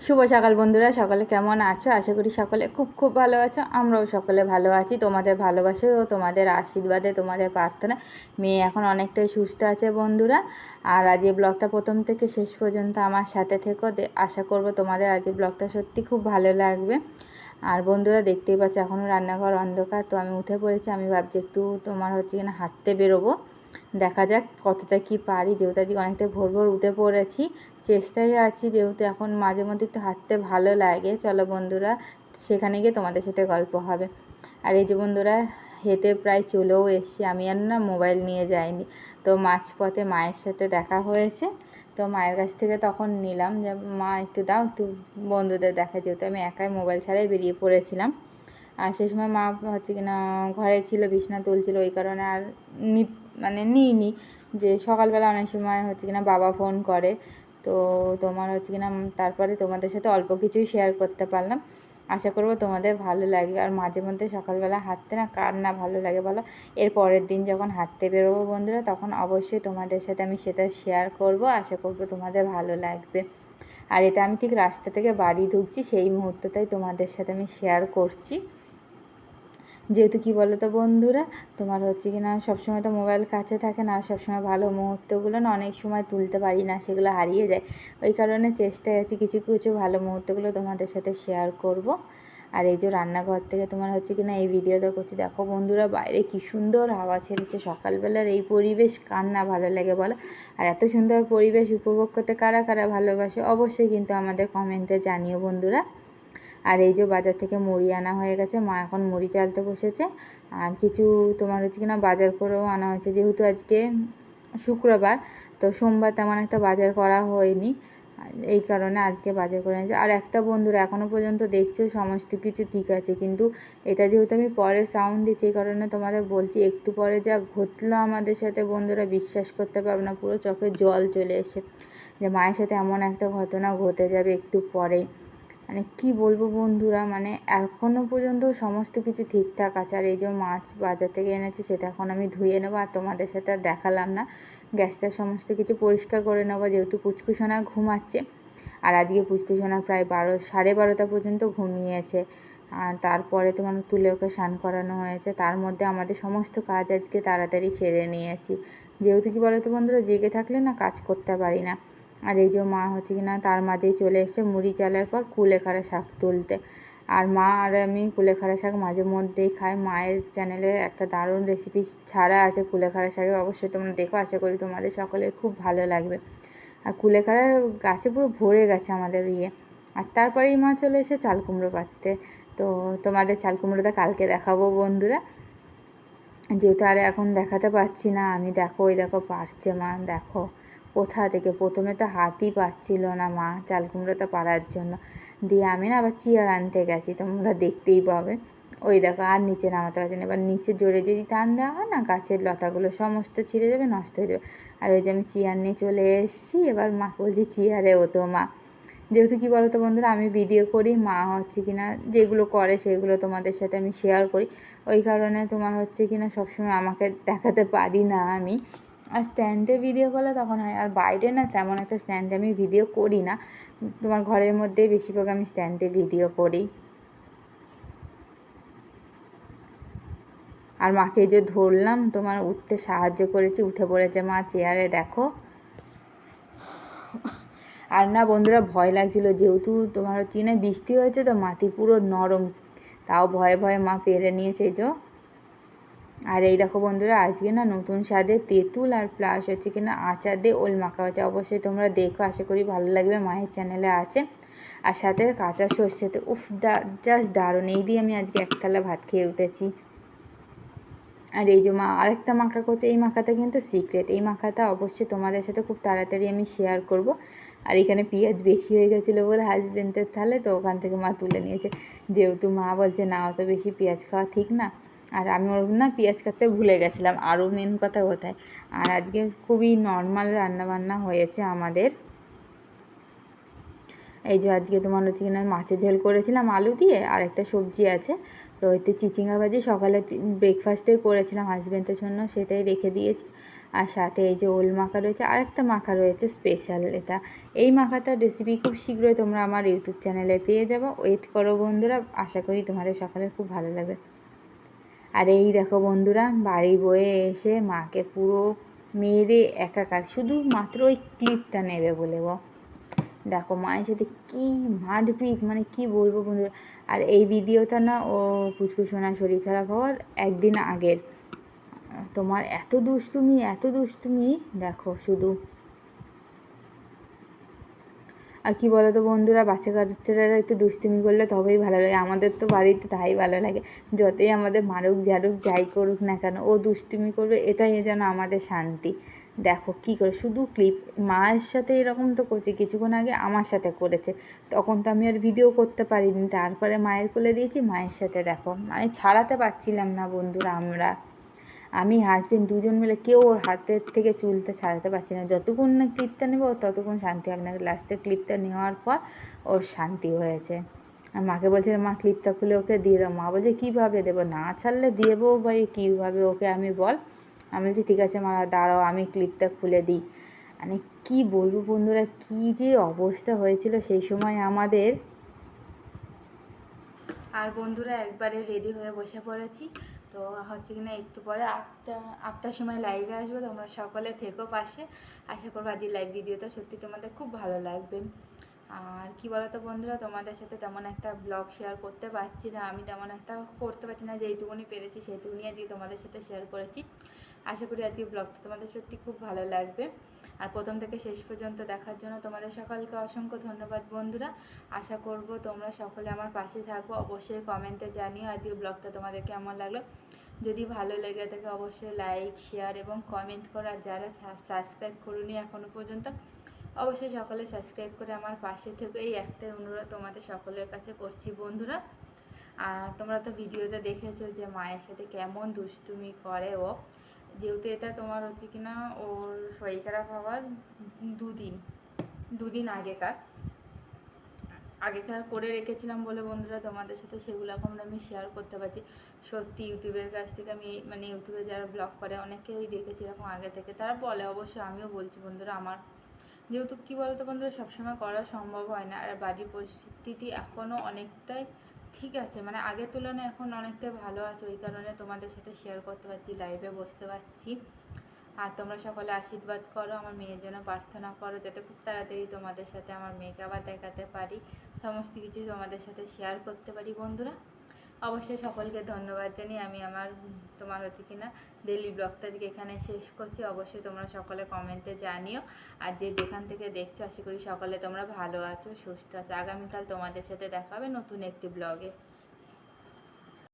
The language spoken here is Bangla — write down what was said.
শুভ সকাল বন্ধুরা, সকলে কেমন আছো? আশা করি সকলে খুব খুব ভালো আছো। আমরাও সকলে ভালো আছি। তোমাদের ভালোবাসে ও তোমাদের আশীর্বাদে, তোমাদের প্রার্থনা। মেয়ে এখন অনেকটাই সুস্থ আছে বন্ধুরা। আর আজ এই ব্লগটা প্রথম থেকে শেষ পর্যন্ত আমার সাথে থেকো। আশা করব তোমাদের আজ এই ব্লগটা সত্যি খুব ভালো লাগবে। আর বন্ধুরা, দেখতেই পাচ্ছ এখনও রান্নাঘর অন্ধকার। তো আমি উঠে পড়েছি। আমি ভাবছি একটু তোমার হচ্ছে কিনা হাঁটতে বেরোবো। দেখা যাক কতটা কি পারি। যেহেতু আজকে অনেকটা ভোর ভোর উঠে পড়েছি চেষ্টায় আছি যেহেতু এখন মাঝে মধ্যে একটু হাঁটতে ভালো লাগে। চলো বন্ধুরা, সেখানে গিয়ে তোমাদের সাথে গল্প হবে। আর এই যে বন্ধুরা, হেঁটে প্রায় চলেও এসছি। আমি আর না মোবাইল নিয়ে যাইনি। তো মাঝপথে মায়ের সাথে দেখা হয়েছে। তো মায়ের কাছ থেকে তখন নিলাম যে, মা, একটু দাও, একটু বন্ধুদের দেখা। যেহেতু আমি একাই মোবাইল ছাড়াই বেরিয়ে পড়েছিলাম। আর সেই সময় মা হচ্ছে কিনা ঘরে ছিল, বিছনা তুলছিল, ওই কারণে আর মানে নিইনি যে সকালবেলা অনেক সময় হচ্ছে কিনা বাবা ফোন করে। তো তোমার হচ্ছে কিনা তারপরে তোমাদের সাথে অল্প কিছুই শেয়ার করতে পারলাম। আশা করব তোমাদের ভালো লাগবে। আর মাঝে মধ্যে সকালবেলা হাঁটতে না কার না ভালো লাগে বলো? এর পরের দিন যখন হাঁটতে বেরোবো বন্ধুরা, তখন অবশ্যই তোমাদের সাথে আমি সেটা শেয়ার করব। আশা করব তোমাদের ভালো লাগবে। আর এটা আমি ঠিক রাস্তা থেকে বাড়ি ঢুকছি, সেই মুহূর্তটাই তোমাদের সাথে আমি শেয়ার করছি। যেহেতু কি বলো তো বন্ধুরা, তোমার হচ্ছে কি না, সবসময় তো মোবাইল কাছে থাকে না, আর সবসময় ভালো মুহূর্তগুলো না অনেক সময় তুলতে পারি না, সেগুলো হারিয়ে যায়। ওই কারণে চেষ্টায় আছি কিছু কিছু ভালো মুহূর্তগুলো তোমাদের সাথে শেয়ার করব। আর এই যে রান্নাঘর থেকে তোমার হচ্ছে কি না, এই ভিডিওটা করছি। দেখো বন্ধুরা, বাইরে কি সুন্দর হাওয়া ছেড়েছে। সকালবেলার এই পরিবেশ কার না ভালো লাগে বলো? আর এত সুন্দর পরিবেশ উপভোগ করতে কারা কারা ভালোবাসে? অবশ্যই কিন্তু আমাদের কমেন্টে জানিও বন্ধুরা। আর এই যে বাজার থেকে মুড়ি আনা হয়ে গেছে, মা এখন মুড়ি চালতে বসেছে। আর কিছু তোমার হচ্ছে কিনা বাজার করেও আনা হয়েছে, যেহেতু আজকে শুক্রবার, তো সোমবার তেমন একটা বাজার করা হয়নি। এই কারণে আজকে বাজার করে এনেছে আর একটা বন্ধুরা এখনও পর্যন্ত দেখছ, সমস্ত কিছু ঠিক আছে, কিন্তু এটা যেহেতু আমি পরে সাউন্ড দিচ্ছি, এই কারণে তোমাদের বলছি, একটু পরে যা ঘটলো আমাদের সাথে, বন্ধুরা বিশ্বাস করতে পারবে না, পুরো চোখে জল চলে এসে। যে মায়ের সাথে এমন একটা ঘটনা ঘটে যাবে একটু পরেই। মানে কি বলব বন্ধুরা মানে এখনও পর্যন্ত সমস্ত কিছু ঠিকঠাক আছে। আর এই যে মাছ বাজার থেকে এনেছি, সেটা এখন আমি ধুয়ে নেব আর তোমাদের সাথে আর দেখালাম না। গ্যাসটা সমস্ত কিছু পরিষ্কার করে নেব, যেহেতু পুচকুসোনা ঘুমাচ্ছে। আর আজকে পুচকুসোনা প্রায় বারো, সাড়ে বারোটা পর্যন্ত ঘুমিয়েছে। আর তারপরে তোমার তুলে ওকে স্নান করানো হয়েছে। তার মধ্যে আমাদের সমস্ত কাজ আজকে তাড়াতাড়ি সেরে নিয়েছি। যেহেতু কি বলো তো বন্ধুরা, জেগে থাকলে না কাজ করতে পারি না। আর এই যে মা হচ্ছে কি না, তার মাঝেই চলে এসছে মুড়ি চালের পর কুলেখাড়া শাক তুলতে। আর মা আর আমি কুলেখাড়া শাক মাঝে মধ্যেই খাই। মায়ের চ্যানেলে একটা দারুণ রেসিপি ছাড়া আছে কুলেখাড়া শাকের, অবশ্যই তোমরা দেখো, আশা করি তোমাদের সকলের খুব ভালো লাগবে। আর কুলেখাড়া গাছে পুরো ভরে গেছে আমাদের ইয়ে। আর তারপরেই মা চলে এসে চাল কুমড়ো পাততে তো তোমাদের চাল কুমড়োটা কালকে দেখাবো বন্ধুরা। যেহেতু আর এখন দেখাতে পাচ্ছি না, আমি দেখো, ওই দেখো, পারছে মা, দেখো। কোথা থেকে? প্রথমে তো হাতই পাচ্ছিল না মা চাল কুমড়োটা পাড়ার জন্য। দিয়ে আমি না আবার চেয়ার আনতে গেছি, তোমরা দেখতেই পাবে। ওই দেখো, আর নিচে নামাতে পারছি না। এবার নিচে জোরে যদি টান দেওয়া হয় না, গাছের লতাগুলো সমস্ত ছিঁড়ে যাবে, নষ্ট হয়ে যাবে। আর ওই যে আমি চেয়ার নিয়ে চলে এসেছি, এবার মা বলছি, চেয়ারে তো মা। যেহেতু কী বলো তো বন্ধুরা, আমি ভিডিও করি, মা হচ্ছে কি না যেগুলো করে সেগুলো তোমাদের সাথে আমি শেয়ার করি। ওই কারণে তোমার হচ্ছে কি না সবসময় আমাকে দেখাতে পারি না আমি। আর স্ট্যান্ডে ভিডিও করলে তখন হয়, আর বাইরে না তেমন একটা স্ট্যান্ডে আমি ভিডিও করি না। তোমার ঘরের মধ্যেই বেশিরভাগ আমি স্ট্যান্ডে ভিডিও করি। আর মাকে যে ধরলাম, তোমার উঠতে সাহায্য করেছি, উঠে পড়েছে মা চেয়ারে দেখো। আর না বন্ধুরা, ভয় লাগছিল, যেহেতু তোমার হচ্ছে না বৃষ্টি হয়েছে, তো মাটি পুরো নরম। তাও ভয়ে ভয়ে মা পেরে নিয়েছে যে। আর এই দেখো বন্ধুরা, আজকে না নতুন স্বাদে তেঁতুল আর প্লাস হচ্ছে কিনা আচার দিয়ে ওল মাখা হচ্ছে অবশ্যই তোমরা দেখো, আশা করি ভালো লাগবে, মায়ের চ্যানেলে আছে। আর সাথে কাঁচা সর্ষেতে উফ জাস্ট দারুণ। এই দিয়ে আমি আজকে এক থালা ভাত খেয়ে উঠেছি। আর এই যে মা আরেকটা মাখা করছে, এই মাখাটা কিন্তু সিক্রেট এই মাখাটা অবশ্যই তোমাদের সাথে খুব তাড়াতাড়ি আমি শেয়ার করব। আর এখানে পেঁয়াজ বেশি হয়ে গেছিল বলে হাজব্যান্ডের থালে, তো ওখান থেকে মা তুলে নিয়েছে। যেহেতু মা বলছে না অত বেশি পেঁয়াজ খাওয়া ঠিক না। আর আমি ওর না পেঁয়াজ কাটতে ভুলে গেছিলাম, আরও মেন কথা কোথায়? আর আজকে খুবই নর্মাল রান্নাবান্না হয়েছে আমাদের। এই যে আজকে তোমার হচ্ছে কিনা মাছের ঝোল করেছিলাম আলু দিয়ে, আর একটা সবজি আছে। তো একটু চিচিঙ্গা ভাজি সকালে ব্রেকফাস্টেই করেছিলাম হাজব্যান্ডের জন্য সেটাই রেখে দিয়েছি। আর সাথে এই যে ওল মাখা রয়েছে আরেকটা মাখা রয়েছে স্পেশাল এটা। এই মাখাটার রেসিপি খুব শীঘ্রই তোমরা আমার ইউটিউব চ্যানেলে পেয়ে যাব। ওয়েট করো বন্ধুরা, আশা করি তোমাদের সকালের খুব ভালো লাগবে। আর এই দেখো বন্ধুরা, বাড়ি বয়ে এসে মাকে পুরো মেরে একাকার, শুধু মাত্র ওই ক্লিপটা নেবে বলে গো। দেখো মায়ের সাথে কী মারপিট মানে কি বলব বন্ধুরা। আর এই ভিডিওটা না, ও পুচকু সোনা শরীর খারাপ হওয়ার একদিন আগের। তোমার এত দুষ্টুমি এত দুষ্টুমি, দেখো শুধু আর কি বলো তো বন্ধুরা, বাচ্চা কাচ্চারা একটু দুষ্টুমি করলে তবেই ভালো লাগে। আমাদের তো বাড়িতে তাই ভালো লাগে। যতই আমাদের মারুক ঝাড়ুক যাই করুক না কেন, ও দুষ্টিমি করবে, এটাই যেন আমাদের শান্তি। দেখো কি করে, শুধু ক্লিপ মায়ের সাথে এরকম তো করছে, কিছুক্ষণ আগে আমার সাথে করেছে। তখন তো আমি আর ভিডিও করতে পারিনি। তারপরে মায়ের কোলে দিয়েছি, মায়ের সাথে দেখো। মানে ছাড়াতে পারছিলাম না বন্ধুরা আমরা। আমি হাজবেন্ড দুজন মিলে কেউ ওর হাতের থেকে চুলটা ছাড়াতে পারছি না। যতক্ষণ না ক্লিপটা নেব, ততক্ষণ শান্তি হবে না। লাস্টে ক্লিপটা নেওয়ার পর ওর শান্তি হয়েছে। আর মাকে বলছিলাম মা ক্লিপটা খুলে ওকে দিয়ে দাও। মা বলছে, কীভাবে দেবো? না ছাড়লে দেবো বা কীভাবে ওকে আমি বল। আমি বলছি, ঠিক আছে মা, দাঁড়াও, আমি ক্লিপটা খুলে দিই। মানে কি বলব বন্ধুরা, কি যে অবস্থা হয়েছিল সেই সময় আমাদের। আর বন্ধুরা, একবারে রেডি হয়ে বসে পড়েছি। তো হচ্ছে কিনা একটু পরে আটটা, আটটার সময় লাইভে আসব, তোমরা সকলে থেকো পাশে। আশা করব আজকের লাইভ ভিডিওটা সত্যি তোমাদের খুব ভালো লাগবে। আর কি বলতো বন্ধুরা, তোমাদের সাথে তেমন একটা ব্লগ শেয়ার করতে পারছি না, আমি তেমন একটা করতে পারছি না, যেইটুকুনি পেরেছি সেইটুকুনি আজকে তোমাদের সাথে শেয়ার করেছি। আশা করি আজকে ব্লগটা তোমাদের সত্যি খুব ভালো লাগবে। আর প্রথম থেকে শেষ পর্যন্ত দেখার জন্য তোমাদের সকলকে অসংখ্য ধন্যবাদ বন্ধুরা। আশা করব তোমরা সকলে আমার পাশে থাকব অবশ্যই কমেন্টে জানিও আজকের ব্লগটা তোমাদের কেমন লাগল। যদি ভালো লেগে থাকে অবশ্যই লাইক শেয়ার এবং কমেন্ট করা। যারা সাবস্ক্রাইব করুনি এখনও পর্যন্ত, অবশ্যই সকলে সাবস্ক্রাইব করে আমার পাশে থেকে। এই একটাই অনুরোধ তোমাদের সকলের কাছে করছি বন্ধুরা। আর তোমরা তো ভিডিওতে দেখেছ যে মায়ের সাথে কেমন দুষ্টুমি করে ও। যেহেতু এটা তোমার হচ্ছে কিনা ওর শরীর খারাপ হওয়ার দুদিন দুদিন আগেকার। আগেকার করে রেখেছিলাম বলে বন্ধুরা তোমাদের সাথে সেগুলো এখন আমি শেয়ার করতে পারছি। সত্যি ইউটিউবের কাছ থেকে আমি মানে ইউটিউবে যারা ব্লগ করে অনেকেই দেখেছি এরকম আগে থেকে। তারা বলে অবশ্য আমিও বলছি বন্ধুরা আমার। যেহেতু কী বলতো বন্ধুরা সবসময় করা সম্ভব হয় না। আর বাড়ির পরিস্থিতি এখনও অনেকটাই ঠিক আছে মানে আগের তুলনায় এখন অনেকটা ভালো আছে ওই কারণে তোমাদের সাথে শেয়ার করতে পারছি লাইভে বসতে পারছি। আর তোমরা সকলে আশীর্বাদ করো, আমার মেয়ের জন্য প্রার্থনা করো, যাতে খুব তাড়াতাড়ি তোমাদের সাথে আমার মেয়েকে আবার দেখাতে পারি। সমস্ত কিছু তোমাদের সাথে শেয়ার করতে পারি, বন্ধুরা। অবশ্যই সকলকে ধন্যবাদ জানিয়ে আমি আমার, তোমার হচ্ছে কিনা ডেলি ব্লগটা আজকে এখানে শেষ করছি। অবশ্যই তোমরা সকলে কমেন্টে জানিও। আর যে যেখান থেকে দেখছ, আশা করি সকলে তোমরা ভালো আছো, সুস্থ আছো। আগামীকাল তোমাদের সাথে দেখা হবে নতুন একটি ব্লগে